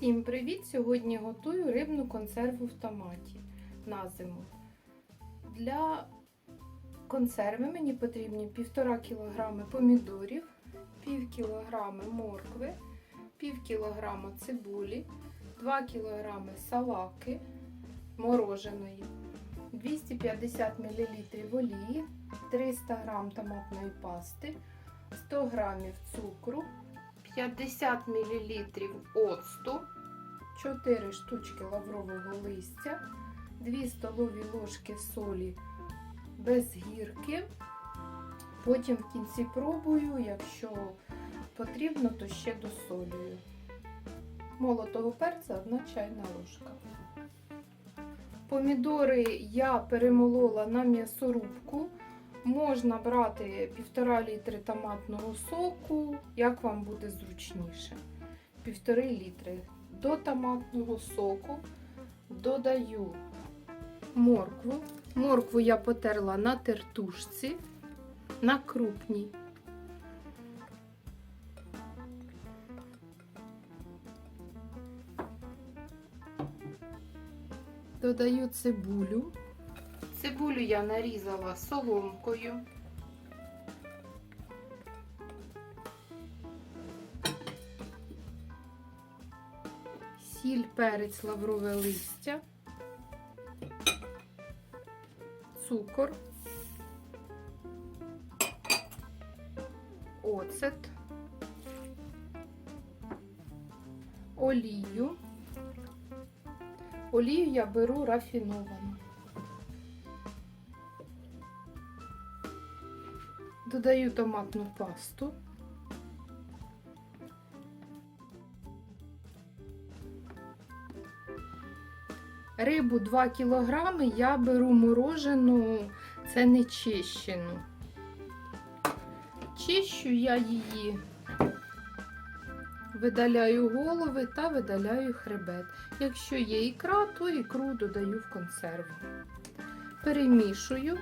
Всім привіт! Сьогодні готую рибну консерву в томаті на зиму. Для консерви мені потрібні 1,5 кг помідорів, пів кг моркви, пів кг цибулі, 2 кг салаки мороженої, 250 мл олії, 300 г томатної пасти, 100 г цукру. 50 мл оцту, 4 штучки лаврового листя, 2 столові ложки солі без гірки. Потім в кінці пробую, якщо потрібно, то ще досолюю. Молотого перця 1 чайна ложка. Помідори я перемолола на м'ясорубку. Можна брати 1,5 літри томатного соку, як вам буде зручніше. 1,5 літри. До томатного соку додаю моркву. Моркву я потерла на тертушці, на крупній. Додаю цибулю. Цибулю я нарізала соломкою. Сіль, перець, лаврове листя, цукор, оцет, олію. Олію я беру рафіновану. Додаю томатну пасту. Рибу 2 кг я беру морожену, це не чищену. Чищу я її, видаляю голови та видаляю хребет. Якщо є ікра, то ікру додаю в консерву. Перемішую.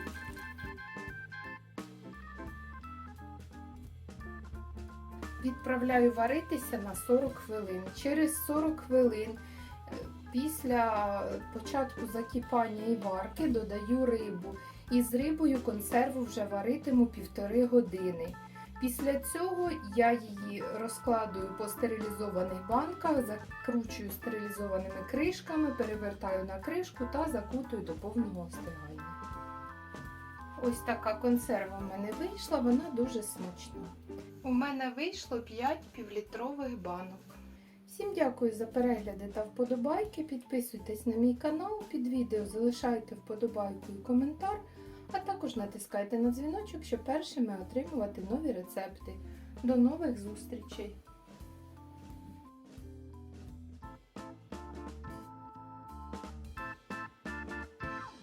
Відправляю варитися на 40 хвилин. Через 40 хвилин е, після початку закипання і варки додаю рибу. І з рибою консерву вже варитиму півтори години. Після цього я її розкладую по стерилізованих банках, закручую стерилізованими кришками, перевертаю на кришку та закутую до повного остигання. Ось така консерва в мене вийшла, вона дуже смачна. У мене вийшло 5 півлітрових банок. Всім дякую за перегляди та вподобайки. Підписуйтесь на мій канал, під відео залишайте вподобайку і коментар, а також натискайте на дзвіночок, щоб першими отримувати нові рецепти. До нових зустрічей!